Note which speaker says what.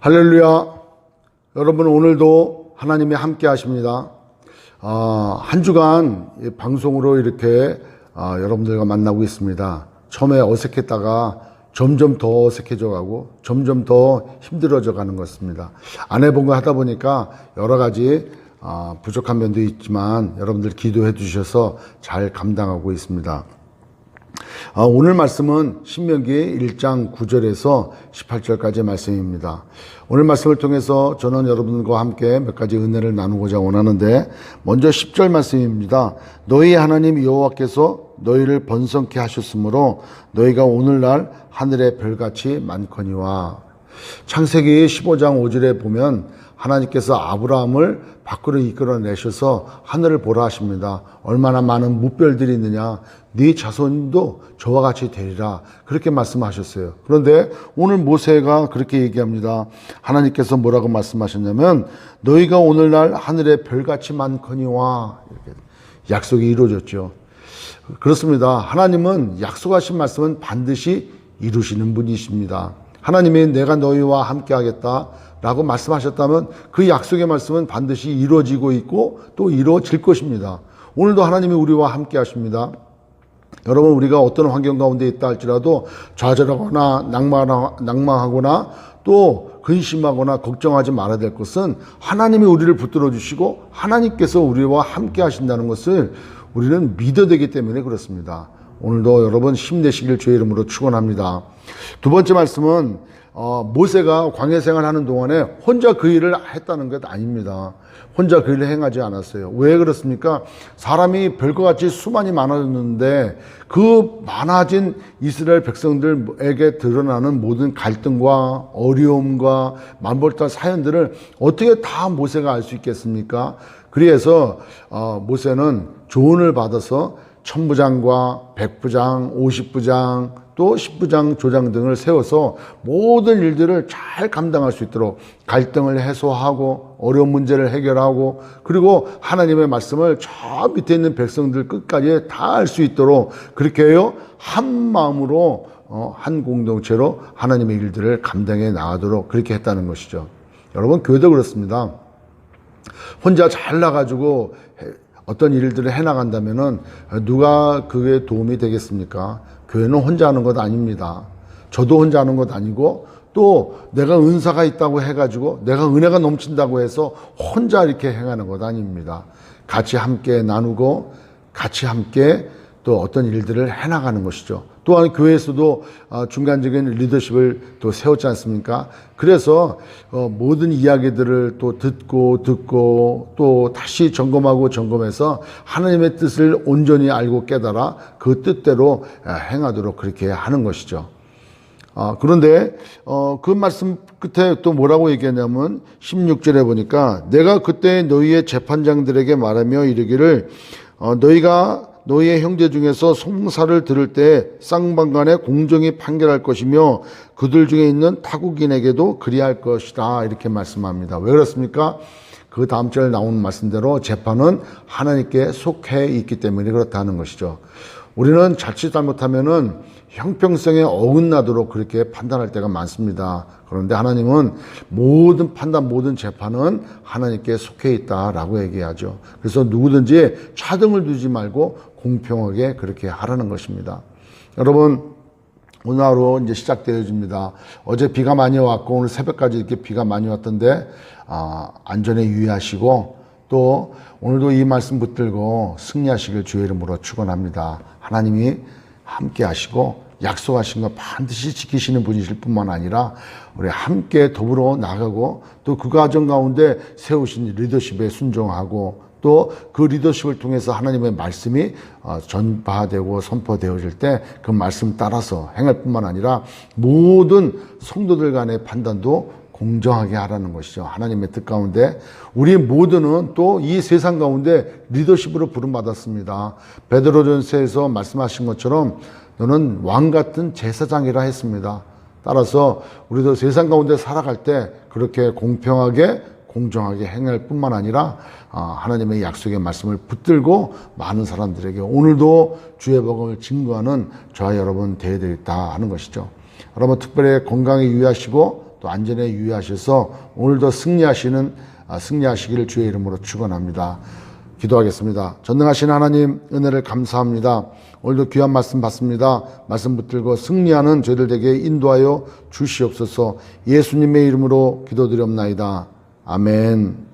Speaker 1: 할렐루야. 여러분 오늘도 하나님이 함께 하십니다. 아, 한 주간 이 방송으로 이렇게 아, 여러분들과 만나고 있습니다. 처음에 어색했다가 점점 더 어색해져 가고 점점 더 힘들어져 가는 것입니다. 안 해본 거 하다 보니까 여러 가지 아, 부족한 면도 있지만 여러분들 기도해 주셔서 잘 감당하고 있습니다. 아, 오늘 말씀은 신명기 1장 9절에서 18절까지의 말씀입니다. 오늘 말씀을 통해서 저는 여러분과 함께 몇 가지 은혜를 나누고자 원하는데 먼저 10절 말씀입니다. 너희 하나님 여호와께서 너희를 번성케 하셨으므로 너희가 오늘날 하늘의 별같이 많거니와 창세기 15장 5절에 보면 하나님께서 아브라함을 밖으로 이끌어내셔서 하늘을 보라 하십니다. 얼마나 많은 무별들이 있느냐. 네 자손도 저와 같이 되리라. 그렇게 말씀하셨어요. 그런데 오늘 모세가 그렇게 얘기합니다. 하나님께서 뭐라고 말씀하셨냐면 너희가 오늘날 하늘의 별같이 많거니와 이렇게 약속이 이루어졌죠. 그렇습니다. 하나님은 약속하신 말씀은 반드시 이루시는 분이십니다. 하나님이 내가 너희와 함께 하겠다. 라고 말씀하셨다면 그 약속의 말씀은 반드시 이루어지고 있고 또 이루어질 것입니다. 오늘도 하나님이 우리와 함께 하십니다. 여러분 우리가 어떤 환경 가운데 있다 할지라도 좌절하거나 낭망하거나 또 근심하거나 걱정하지 말아야 될 것은 하나님이 우리를 붙들어 주시고 하나님께서 우리와 함께 하신다는 것을 우리는 믿어야 되기 때문에 그렇습니다. 오늘도 여러분 힘내시길 주의 이름으로 축원합니다. 두 번째 말씀은 어, 모세가 광야 생활하는 동안에 혼자 그 일을 했다는 것 아닙니다. 혼자 그 일을 행하지 않았어요. 왜 그렇습니까? 사람이 별것 같이 수많이 많아졌는데 그 많아진 이스라엘 백성들에게 드러나는 모든 갈등과 어려움과 만볼탈 사연들을 어떻게 다 모세가 알 수 있겠습니까? 그래서 어, 모세는 조언을 받아서 천부장과 백부장, 오십부장, 또 십부장, 조장 등을 세워서 모든 일들을 잘 감당할 수 있도록 갈등을 해소하고 어려운 문제를 해결하고 그리고 하나님의 말씀을 저 밑에 있는 백성들 끝까지 다 알 수 있도록 그렇게 해요. 한 마음으로 어, 한 공동체로 하나님의 일들을 감당해 나가도록 그렇게 했다는 것이죠. 여러분 교회도 그렇습니다. 혼자 잘 나가지고 해- 어떤 일들을 해나간다면은 누가 그게 도움이 되겠습니까? 교회는 혼자 하는 것 아닙니다. 저도 혼자 하는 것 아니고 또 내가 은사가 있다고 해가지고 내가 은혜가 넘친다고 해서 혼자 이렇게 행하는 것 아닙니다. 같이 함께 나누고 같이 함께 또 어떤 일들을 해나가는 것이죠. 또한 교회에서도 어, 중간적인 리더십을 또 세웠지 않습니까? 그래서 어, 모든 이야기들을 또 듣고 듣고 또 다시 점검하고 점검해서 하나님의 뜻을 온전히 알고 깨달아 그 뜻대로 어, 행하도록 그렇게 하는 것이죠. 아, 그런데 어, 그 말씀 끝에 또 뭐라고 얘기하냐면 16절에 보니까 내가 그때 너희의 재판장들에게 말하며 이르기를 어, 너희가 너희의 형제 중에서 송사를 들을 때 쌍방간에 공정히 판결할 것이며 그들 중에 있는 타국인에게도 그리할 것이다 이렇게 말씀합니다. 왜 그렇습니까? 그 다음 절에 나오는 말씀대로 재판은 하나님께 속해 있기 때문에 그렇다는 것이죠. 우리는 자칫 잘못하면은 형평성에 어긋나도록 그렇게 판단할 때가 많습니다. 그런데 하나님은 모든 판단, 모든 재판은 하나님께 속해 있다라고 얘기하죠. 그래서 누구든지 차등을 두지 말고 공평하게 그렇게 하라는 것입니다. 여러분, 오늘 하루 이제 시작되어집니다. 어제 비가 많이 왔고 오늘 새벽까지 이렇게 비가 많이 왔던데 아, 안전에 유의하시고 또 오늘도 이 말씀 붙들고 승리하시길 주의 이름으로 축원합니다. 하나님이 함께 하시고 약속하신 거 반드시 지키시는 분이실 뿐만 아니라 우리 함께 더불어 나가고 또 그 과정 가운데 세우신 리더십에 순종하고 또 그 리더십을 통해서 하나님의 말씀이 어, 전파되고 선포되어질 때 그 말씀 따라서 행할 뿐만 아니라 모든 성도들 간의 판단도 공정하게 하라는 것이죠. 하나님의 뜻 가운데 우리 모두는 또 이 세상 가운데 리더십으로 부름받았습니다. 베드로전서에서 말씀하신 것처럼 너는 왕 같은 제사장이라 했습니다. 따라서 우리도 세상 가운데 살아갈 때 그렇게 공평하게 공정하게 행할 뿐만 아니라 아, 하나님의 약속의 말씀을 붙들고 많은 사람들에게 오늘도 주의 복음을 증거하는 저와 여러분 되어야 되겠다 하는 것이죠. 여러분 특별히 건강에 유의하시고 또 안전에 유의하셔서 오늘도 승리하시는 아, 승리하시기를 주의 이름으로 축원합니다. 기도하겠습니다. 전능하신 하나님 은혜를 감사합니다. 오늘도 귀한 말씀 받습니다. 말씀 붙들고 승리하는 저희들 에게 인도하여 주시옵소서. 예수님의 이름으로 기도드렸나이다. 아멘.